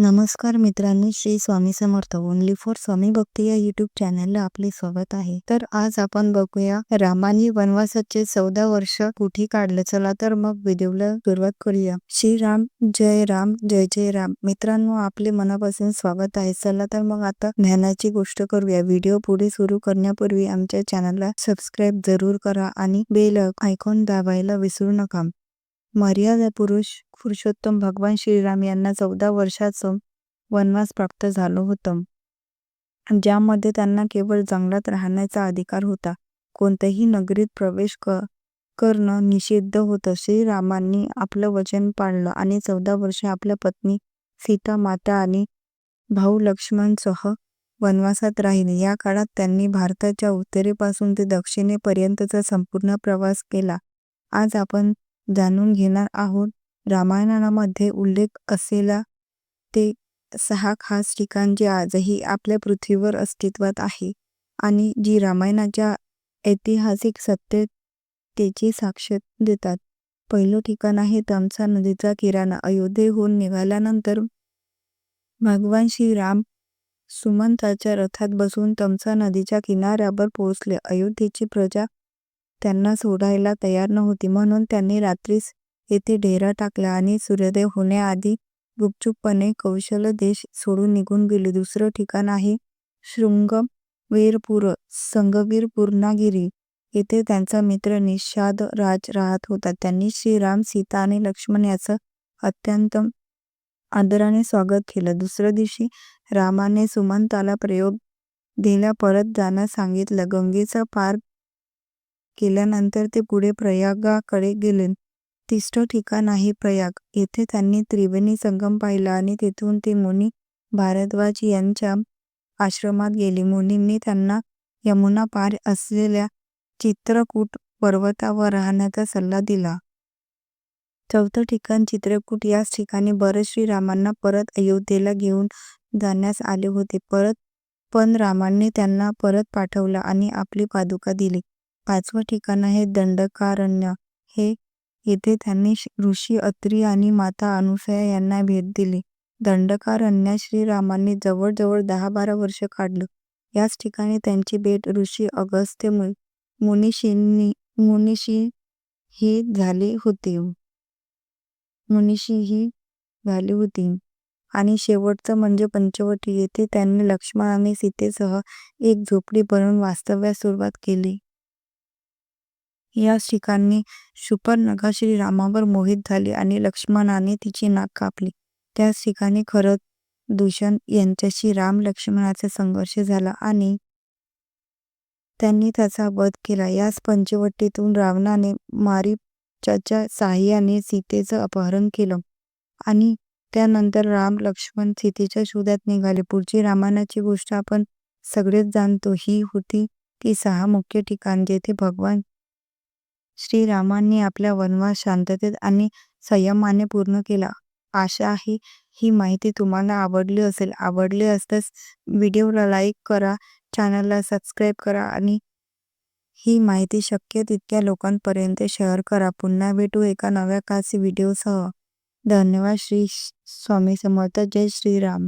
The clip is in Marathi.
नमस्कार मित्रांनो श्री स्वामी समर्थ. ओनली फॉर स्वामी भक्ती या युट्यूब चॅनलला आपले स्वागत आहे. तर आज आपण बघूया रामाने वनवासाचे चौदा वर्ष कुठे काढलं. चला तर मग व्हिडिओला सुरुवात करूया. श्रीराम जय राम जय जय राम. मित्रांनो आपले मनापासून स्वागत आहे. चला तर मग आता ज्ञानाची गोष्ट करूया. व्हिडिओ पुढे सुरू करण्यापूर्वी आमच्या चॅनलला सबस्क्राईब जरूर करा आणि बेल आयकॉन दाबायला विसरू नका. मर्यादा पुरुष पुरुषोत्तम भगवान श्रीराम यांना चौदा वर्षाचं वनवास प्राप्त झालं होतं. ज्यामध्ये त्यांना केवळ जंगलात राहण्याचा अधिकार होता. कोणत्याही नगरीत प्रवेश क करणं निषिद्ध होतं. श्रीरामांनी आपलं वचन पाळलं आणि चौदा वर्ष आपल्या पत्नी सीता माता आणि भाऊ लक्ष्मणसह वनवासात राहिले. या काळात त्यांनी भारताच्या उत्तरेपासून ते दक्षिणेपर्यंतचा संपूर्ण प्रवास केला. आज आपण जाणून घेणार आहोत. रामायणामध्ये उल्लेख असलेल्या ते सहा खास ठिकाण जे आजही आपल्या पृथ्वीवर अस्तित्वात आहे आणि जी रामायणाच्या ऐतिहासिक सत्यतेची साक्ष देतात. पहिलं ठिकाण आहे तमसा नदीचा किराणा. अयोध्येहून निघाल्यानंतर भगवान श्रीराम सुमंताच्या रथात बसून तमसा नदीच्या किनाऱ्यावर पोहोचले. अयोध्येची प्रजा त्यांना सोडायला तयार नव्हती. म्हणून त्यांनी रात्रीच येथे डेरा टाकला आणि सूर्योदय होण्याआधी गुपचूपपणे कौशल देश सोडून निघून गेले. दुसरं ठिकाण आहे शृंग वीरपूर संगवीर पूर्णागिरी. येथे त्यांचा मित्र निषाद राज राहत होता. त्यांनी श्रीराम सीता आणि लक्ष्मण याचं अत्यंत आदराने स्वागत केलं. दुसऱ्या दिवशी रामाने सुमंताला प्रयोग दिला. परत जाण्यास सांगितलं. गंगेचा पार केल्यानंतर ते पुढे प्रयागाकडे गेले. तिसरं ठिकाण आहे प्रयाग. येथे त्यांनी त्रिवेणी संगम पाहिला आणि तेथून ते मुनी भारद्वाज यांच्या आश्रमात गेले. मुनींनी त्यांना यमुना पार असलेल्या चित्रकूट पर्वतावर राहण्याचा सल्ला दिला. चौथं ठिकाण चित्रकूट. याच ठिकाणी भरत श्रीरामांना परत अयोध्येला घेऊन जाण्यास आले होते. परत पण रामांनी त्यांना परत पाठवलं आणि आपली पादुका दिली. पाचवं ठिकाण आहे दंडकारण्य. हे येथे त्यांनी ऋषी अत्री आणि माता अनुसया यांना भेट दिली. दंडकारण्यात श्रीरामांनी जवळजवळ दहा बारा वर्ष काढलं. याच ठिकाणी त्यांची भेट ऋषी अगस्त्य मुनिशींनी मुनिशी ही झाली होती. मुनिशी ही झाली होती. आणि शेवटचं म्हणजे पंचवटी येथे त्यांनी लक्ष्मण आणि सीतेसह एक झोपडी बनवून वास्तव्यास सुरुवात केली. याच ठिकाणी शुपर्णखा श्रीरामावर मोहित झाली आणि लक्ष्मणाने तिची नाक कापली. त्याच ठिकाणी खरंच दुष्यंत यांच्याशी राम लक्ष्मणाचा संघर्ष झाला आणि त्यांनी त्याचा वध केला. याच पंचवटीतून रावणाने मारीच्याच्या साह्याने सीतेचं अपहरण केलं आणि त्यानंतर राम लक्ष्मण सीतेच्या शोधात निघाले. पुढची रामायणाची गोष्ट आपण सगळेच जाणतो. ही होती ती सहा मुख्य ठिकाण जेथे भगवान श्रीरामांनी आपला वनवास शांततेत आणि संयमाने पूर्ण केला. आशा आहे ही माहिती तुम्हाला आवडली असेल. आवडली असल्यास व्हिडिओला लाईक करा चॅनलला सबस्क्राईब करा आणि ही माहिती शक्य तितक्या लोकांपर्यंत शेअर करा. पुन्हा भेटू एका नव्या कासी व्हिडिओसह. धन्यवाद श्री स्वामी समर्थ. जय श्रीराम.